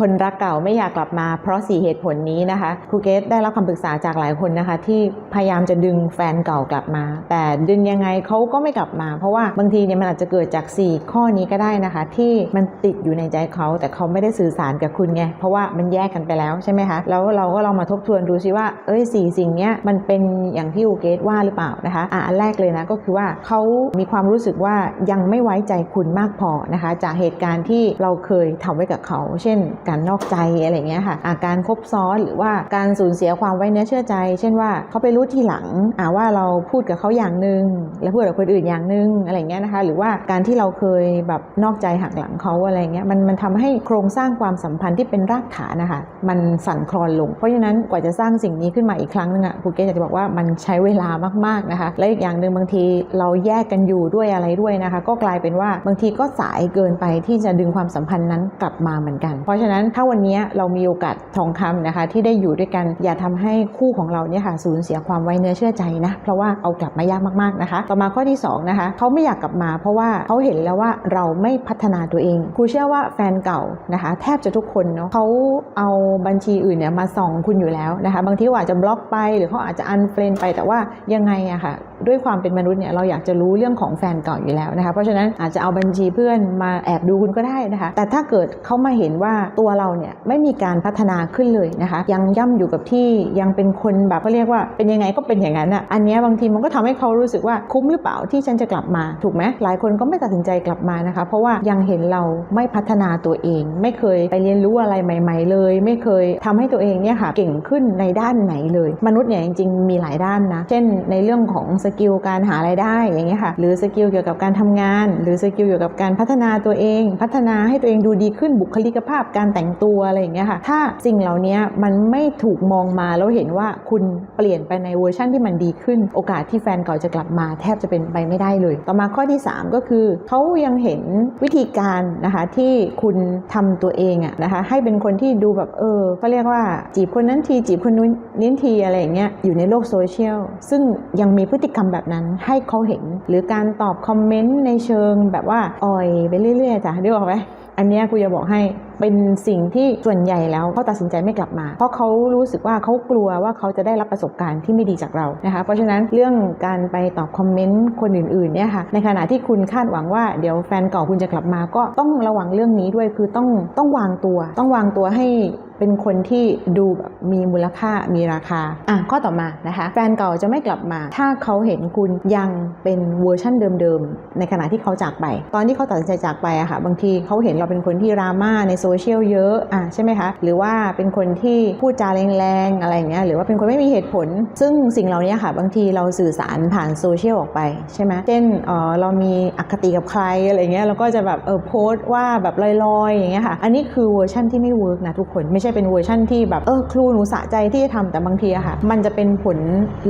คนรักเก่าไม่อยากกลับมาเพราะสี่เหตุผลนี้นะคะครูเกตได้รับคำปรึกษาจากหลายคนนะคะ ที่พยายามจะดึงแฟนเก่ากลับมา แต่ดึงยังไงเขาก็ไม่กลับมา เพราะว่าบางทีเนี่ยมันอาจจะเกิดจาก 4 ข้อนี้ก็ได้นะคะ ที่มันติดอยู่ในใจเขาแต่เขาไม่ได้สื่อสารกับคุณไงเพราะว่ามันแยกกันไปแล้วใช่ไหมคะแล้วเราก็ลองมาทบทวนดูซิว่าเอ้ยสี่สิ่งเนี้ยมันเป็นอย่างที่ครูเกตว่าหรือเปล่านะคะอะอันแรกเลยนะก็คือว่าเขามีความรู้สึกว่ายังไม่ไว้ใจคุณมากพอนะคะ จากเหตุการณ์ที่เราเคยทำไว้กับเขา เช่นการนอกใจอะไรเงี้ยค่ะ อาการคบซ้อนหรือว่าการสูญเสียความไว้เนื้อเชื่อใจ เช่นว่าเขาไปรู้ทีหลังอ่าว่าเราพูดกับเขาอย่างหนึ่งแล้วพูดกับคนอื่นอย่างหนึ่งอะไรเงี้ยนะคะหรือว่าการที่เราเคยแบบนอกใจหักหลังเขาอะไรเงี้ยมันมันทำให้โครงสร้างความสัมพันธ์ที่เป็นรากฐานนะคะมันสั่นคลอนลง เพราะฉะนั้นกว่าจะสร้างสิ่งนี้ขึ้นมาอีกครั้งนึงอะครูเกศอยากจะบอกว่ามันใช้เวลามากๆนะคะและอีกอย่างหนึ่งบางทีเราแยกกันอยู่ด้วยอะไรด้วยนะคะ ก็กลายเป็นว่าบางทีก็สายเกินไปที่จะดึงความสัมพันธ์นั้นกลับมาเหมือนกัน เพราะฉะนั้นถ้าวันนี้เรามีโอกาสทองคำนะคะ ที่ได้อยู่ด้วยกันอย่าทำให้คู่ของเราเนี่ยค่ะสูญเสียความไว้เนื้อเชื่อใจนะเพราะว่าเอากลับมายากมากๆนะคะ ต่อมาข้อที่สองนะคะเขาไม่อยากกลับมา เพราะว่าเขาเห็นแล้วว่าเราไม่พัฒนาตัวเองครูเชื่อว่าแฟนเก่านะคะ แทบจะทุกคนเนาะเขาเอาบัญชีอื่นเนี่ยมาส่องคุณอยู่แล้วนะคะ บางทีอาจจะบล็อกไปหรือเขาอาจจะอันเฟรนไปแต่ว่ายังไงอะค่ะ ด้วยความเป็นมนุษย์เนี่ยเราอยากจะรู้เรื่องของแฟนเก่าอยู่แล้วนะคะเพราะฉะนั้นอาจจะเอาบัญชีเพื่อนมาแอบดูคุณก็ได้นะคะ แต่ถ้าเกิดเขามาเห็นว่าตัวเราเนี่ยไม่มีการพัฒนาขึ้นเลยนะคะ ยังย่ำอยู่กับที่ยังเป็นคนแบบก็เรียกว่าเป็นยังไงก็เป็นอย่างนั้นอะอันนี้บางทีมันก็ทำให้เขารู้สึกว่าคุ้มหรือเปล่าที่ฉันจะกลับมาถูกไหมหลายคนก็ไม่ตัดสินใจกลับมานะคะ เพราะว่ายังเห็นเราไม่พัฒนาตัวเอง ไม่เคยไปเรียนรู้อะไรใหม่ ๆ เลย ไม่เคยทำให้ตัวเองเนี่ยค่ะเก่งขึ้นในด้านไหนเลย มนุษย์เนี่ยจริงๆมีหลายด้านนะเช่นในเรื่องของสกิลการหารายได้อย่างเงี้ยค่ะหรือสกิลเกี่ยวกับการทำงาน หรือสกิลเกี่ยวกับการพัฒนาตัวเอง พัฒนาให้ตัวเองดูดีขึ้นบุคลิกภาพการแต่งตัวอะไรอย่างเงี้ยค่ะถ้าสิ่งเหล่านี้มันไม่ถูกมองมาแล้วเห็นว่าคุณเปลี่ยนไปในเวอร์ชั่นที่มันดีขึ้น โอกาสที่แฟนเก่าจะกลับมาแทบจะเป็นไปไม่ได้เลย ต่อมาข้อที่ 3 ก็คือเขายังเห็นวิธีการนะคะที่คุณทำตัวเองอะนะคะให้เป็นคนที่ดูแบบเออก็เรียกว่าจีบคนนั้นทีจีบคนนู้นนิ้นทีอะไรอย่างเงี้ยอยู่ในโลกโซเชียลซึ่งยังมีพฤติกรรมแบบนั้นให้เขาเห็น หรือการตอบคอมเมนต์ในเชิงแบบว่าอ่อยไปเรื่อยๆจ้ะเดี๋ยวออกไหมอันเนี้ยกูจะบอกให้เป็นสิ่งที่ส่วนใหญ่แล้วเขาตัดสินใจไม่กลับมา เพราะเขารู้สึกว่าเขากลัวว่าเขาจะได้รับประสบการณ์ที่ไม่ดีจากเรานะคะเพราะฉะนั้นเรื่องการไปตอบคอมเมนต์คนอื่นๆเนี่ยค่ะในขณะที่คุณคาดหวังว่าเดี๋ยวแฟนเก่าคุณจะกลับมา ก็ต้องระวังเรื่องนี้ด้วยคือต้องต้องวางตัว ต้องวางตัวให้ เป็นคนที่ดูแบบมีมูลค่ามีราคาอะข้อต่อมานะคะแฟนเก่าจะไม่กลับมา ถ้าเขาเห็นคุณยังเป็นเวอร์ชั่นเดิมๆ ในขณะที่เขาจากไป ตอนที่เขาตัดสินใจจากไปอะค่ะบางทีเขาเห็นเราเป็นคนที่ดราม่าในโซเชียลเยอะอะใช่ไหมคะหรือว่าเป็นคนที่พูดจาแรงๆอะไรอย่างเงี้ยหรือว่าเป็นคนไม่มีเหตุผล ซึ่งสิ่งเหล่านี้ค่ะบางทีเราสื่อสารผ่านโซเชียลออกไปใช่ไหมเช่นเออเรามีอคติกับใครอะไรเงี้ยเราก็จะแบบเออโพสต์ว่าแบบลอยๆอย่างเงี้ยค่ะอันนี้คือเวอร์ชั่นที่ไม่เวิร์กนะทุกคนไม่ใช่เป็นเวอร์ชั่นที่แบบเออครูหนูสะใจที่จะทำแต่บางทีอะค่ะ มันจะเป็นผล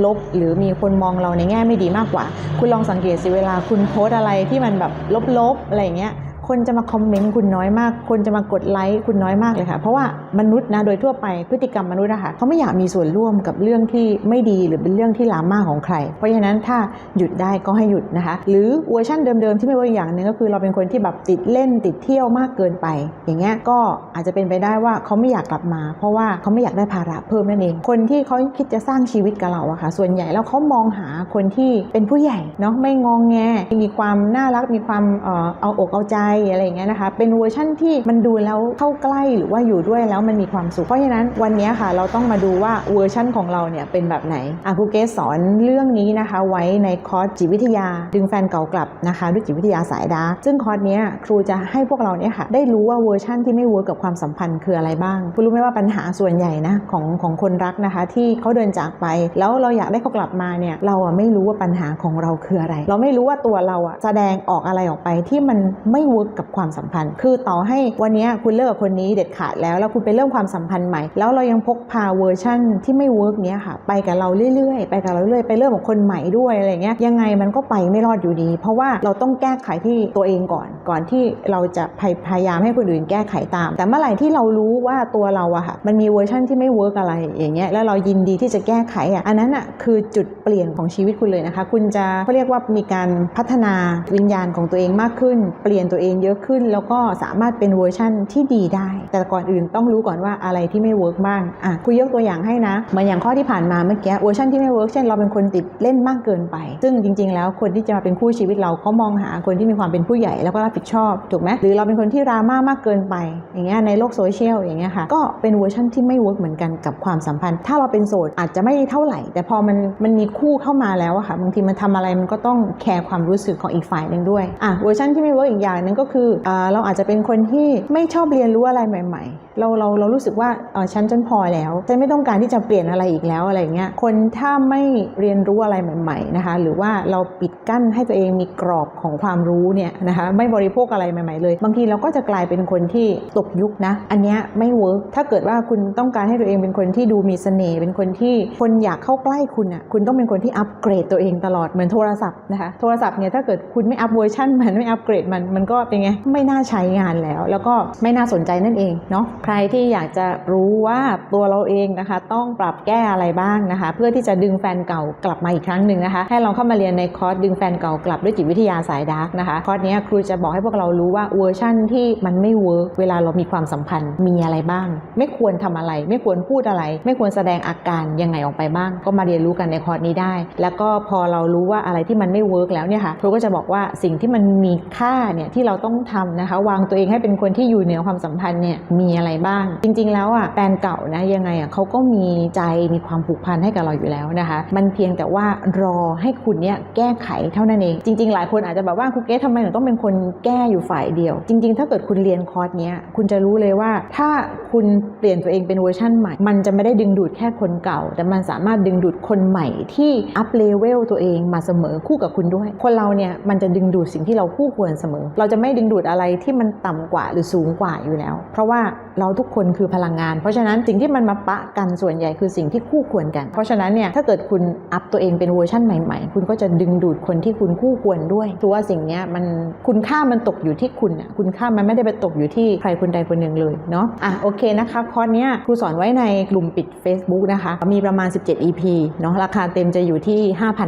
ลบหรือมีคนมองเราในแง่ไม่ดีมากกว่า คุณลองสังเกตสิเวลาคุณโพสอะไรที่มันแบบลบๆอะไรอย่างเงี้ย คนจะมาคอมเมนต์คุณน้อยมาก คนจะมากดไลค์คุณน้อยมากเลยค่ะ เพราะว่ามนุษย์นะโดยทั่วไปพฤติกรรมมนุษย์อะค่ะเขาไม่อยากมีส่วนร่วมกับเรื่องที่ไม่ดีหรือเป็นเรื่องที่ลามากของใคร เพราะฉะนั้นถ้าหยุดได้ก็ให้หยุดนะคะ หรือเวอร์ชันเดิมๆที่ไม่เวิร์อย่างหนึ่งก็คือเราเป็นคนที่แบบติดเล่นติดเที่ยวมากเกินไป อย่างเงี้ยก็อาจจะเป็นไปได้ว่าเขาไม่อยากกลับมา เพราะว่าเขาไม่อยากได้ภาระเพิ่มนั่นเอง คนที่เขาคิดจะสร้างชีวิตกับเราอะค่ะ ส่วนใหญ่แล้วเขามองหาคนที่เป็นผู้ใหญ่เนาะไม่งองแงมีความน่ารักมีความเออเอาอกเอาใจอะไรอย่างเงี้ยนะคะ เป็นเวอร์ชั่นที่มันดูแล้วเข้าใกล้หรือว่าอยู่ด้วยแล้วมันมีความสุข เพราะฉะนั้นวันนี้ค่ะเราต้องมาดูว่าเวอร์ชั่นของเราเนี่ยเป็นแบบไหนอะครูเกสสอนเรื่องนี้นะคะ ไว้ในคอร์สจิตวิทยา ดึงแฟนเก่ากลับนะคะ ด้วยจิตวิทยาสายดาร์กซึ่งคอร์สนี้ครูจะให้พวกเราเนี่ยค่ะได้รู้ว่าเวอร์ชั่นที่ไม่เวิร์กกับความสัมพันธ์คืออะไรบ้างคุณรู้ไหมว่าปัญหาส่วนใหญ่นะของของคนรักนะคะ ที่เขาเดินจากไป แล้วเราอยากได้เขากลับมาเนี่ยเราอะไม่รู้ว่าปัญหาของเราคืออะไร เราไม่รู้ว่าตัวเราอะแสดงออกอะไรออกไปที่มันไม่เวิร์กกับความสัมพันธ์ คือต่อให้วันนี้คุณเลิกกับคนนี้เด็ดขาดแล้ว แล้วคุณไปเริ่มความสัมพันธ์ใหม่ แล้วเรายังพกพาเวอร์ชั่นที่ไม่เวิร์กเนี้ยค่ะ ไปกับเราเรื่อยๆ ไปกับเราเรื่อยไปเริ่มกับคนใหม่ด้วยอะไรเงี้ย ยังไงมันก็ไปไม่รอดอยู่ดี เพราะว่าเราต้องแก้ไขที่ตัวเองก่อน ก่อนที่เราจะพยพยายามให้คนอื่นแก้ไขตาม แต่เมื่อไหร่ที่เรารู้ว่าตัวเราอะค่ะ มันมีเวอร์ชั่นที่ไม่เวิร์กอะไรอย่างเงี้ย แล้วเรายินดีที่จะแก้ไขอะอันนั้นอะคือจุดเปลี่ยนของชีวิตคุณเลยนะคะ คุณจะเขาเรียกว่ามีการพัฒนาวิญญาณของตัวเองมากขึ้น เปลี่ยนตัวเองนเยอะขึ้น แล้วก็สามารถเป็นเวอร์ชั่นที่ดีได้ แต่ก่อนอื่นต้องรู้ก่อนว่าอะไรที่ไม่เวิร์กบ้างอะคุยยกตัวอย่างให้นะเหมือนอย่างข้อที่ผ่านมาเมื่อกี้เวอร์ชันที่ไม่เวิร์กเช่นเราเป็นคนติดเล่นมากเกินไป ซึ่งจริง ๆ แล้วคนที่จะมาเป็นคู่ชีวิตเราเขามองหาคนที่มีความเป็นผู้ใหญ่แล้วก็รับผิดชอบถูกไหมหรือเราเป็นคนที่ราม่ามากเกินไป อย่างเงี้ยในโลกโซเชียลอย่างเงี้ยค่ะก็เป็นเวอร์ชันที่ไม่เวิร์กเหมือนกันกับความสัมพันธ์ ถ้าเราเป็นโสดอาจจะไม่เท่าไหร่ แต่พอมันมันมีคู่เข้ามาแล้วอะค่ะบางทีมันทำอะไรมันก็ต้องแคร์ความรู้สึกของอีกฝ่ายหนึ่งด้วยอะเวอร์ชันที่ไม่เวิร์กอีกอย่างหนึ่งก็คืออเราอาจจะเป็นคนที่ไม่ชอบเรียนรู้อะไรใหม่ ๆ เราเราเรารู้สึกว่าฉันจนพอแล้วฉันไม่ต้องการที่จะเปลี่ยนอะไรอีกแล้วอะไรอย่างเงี้ยคนถ้าไม่เรียนรู้อะไรใหม่ ๆนะคะ หรือว่าเราปิดกั้นให้ตัวเองมีกรอบของความรู้เนี่ยนะคะไม่บริโภคอะไรใหม่ ๆ เลย บางทีเราก็จะกลายเป็นคนที่ตกยุคนะอันเนี้ยไม่เวิร์กถ้าเกิดว่าคุณต้องการให้ตัวเองเป็นคนที่ดูมีเสน่ห์เป็นคนที่คนอยากเข้าใกล้คุณอะคุณต้องเป็นคนที่อัปเกรดตัวเองตลอดเหมือนโทรศัพท์นะคะโทรศัพท์เนี่ยถ้าเกิดคุณไม่อัปเวอร์ชันมันไม่อัปเกรดมันมันก็เป็นไงไม่น่าใช้งานแล้ว แล้วก็ไม่น่าสนใจนั่นเองเนาะใครที่อยากจะรู้ว่าตัวเราเองนะคะ ต้องปรับแก้อะไรบ้างนะคะ เพื่อที่จะดึงแฟนเก่ากลับมาอีกครั้งหนึ่งนะคะ ให้ลองเข้ามาเรียนในคอร์สดึงแฟนเก่ากลับด้วยจิตวิทยาสายดาร์กนะคะคอร์สนี้ครูจะบอกให้พวกเรารู้ว่าเวอร์ชั่นที่มันไม่เวิร์กเวลาเรามีความสัมพันธ์มีอะไรบ้าง ไม่ควรทำอะไร ไม่ควรพูดอะไร ไม่ควรแสดงอาการยังไงออกไปบ้าง ก็มาเรียนรู้กันในคอร์สนี้ได้ แล้วก็พอเรารู้ว่าอะไรที่มันไม่เวิร์กแล้วเนี่ยค่ะครูก็จะบอกว่าสิ่งที่มันมีค่าเนี่ยที่เราต้องทำนะคะ วางตัวเองให้เป็นคนที่อยู่เหนือความสัมพันธ์เนี่ยมีอะไรบ้าง จริง ๆ แล้วอะแฟนเก่านะยังไงอะเขาก็มีใจมีความผูกพันให้กับเราอยู่แล้วนะคะ มันเพียงแต่ว่ารอให้คุณเนี่ยแก้ไขเท่านั้นเอง จริง ๆ หลายคนอาจจะแบบว่าครูเกสทำไมหนูต้องเป็นคนแก้อยู่ฝ่ายเดียว จริง ๆ ถ้าเกิดคุณเรียนคอร์สเนี้ยคุณจะรู้เลยว่าถ้าคุณเปลี่ยนตัวเองเป็นเวอร์ชั่นใหม่ มันจะไม่ได้ดึงดูดแค่คนเก่า แต่มันสามารถดึงดูดคนใหม่ที่อัพเลเวลตัวเองมาเสมอคู่กับคุณด้วย คนเราเนี่ยมันจะดึงดูดสิ่งที่เราคู่ควรเสมอ เราจะไม่ดึงดูดอะไรที่มันต่ำกว่าหรือสูงกว่าอยู่แล้ว เพราะว่าเราทุกคนคือพลังงาน เพราะฉะนั้นสิ่งที่มันมาปะกันส่วนใหญ่คือสิ่งที่คู่ควรกัน เพราะฉะนั้นเนี่ยถ้าเกิดคุณอัพตัวเองเป็นเวอร์ชันใหม่ๆ คุณก็จะดึงดูดคนที่คุณคู่ควรด้วยถือว่าสิ่งนี้มันคุณค่ามันตกอยู่ที่คุณอะคุณค่ามันไม่ได้ไปตกอยู่ที่ใครคนใดคนหนึ่งเลยเนาะอะโอเคนะคะคอร์สเนี้ยครูสอนไว้ในกลุ่มปิด Facebook นะคะมีประมาณ 17 EP เนาะราคาเต็มจะอยู่ที่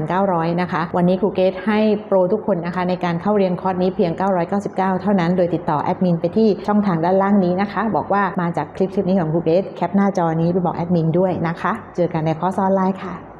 5,900 นะคะ วันนี้ครูเกตให้โปรทุกคนนะคะในการเข้าเรียนคอร์สนี้เพียง19 เท่านั้น โดยติดต่อแอดมินไปที่ช่องทางด้านล่างนี้นะคะ บอกว่ามาจากคลิปคลิปนี้ของครูเบสแคปหน้าจอนี้ไปบอกแอดมินด้วยนะคะ เจอกันในคอร์สออนไลน์ค่ะ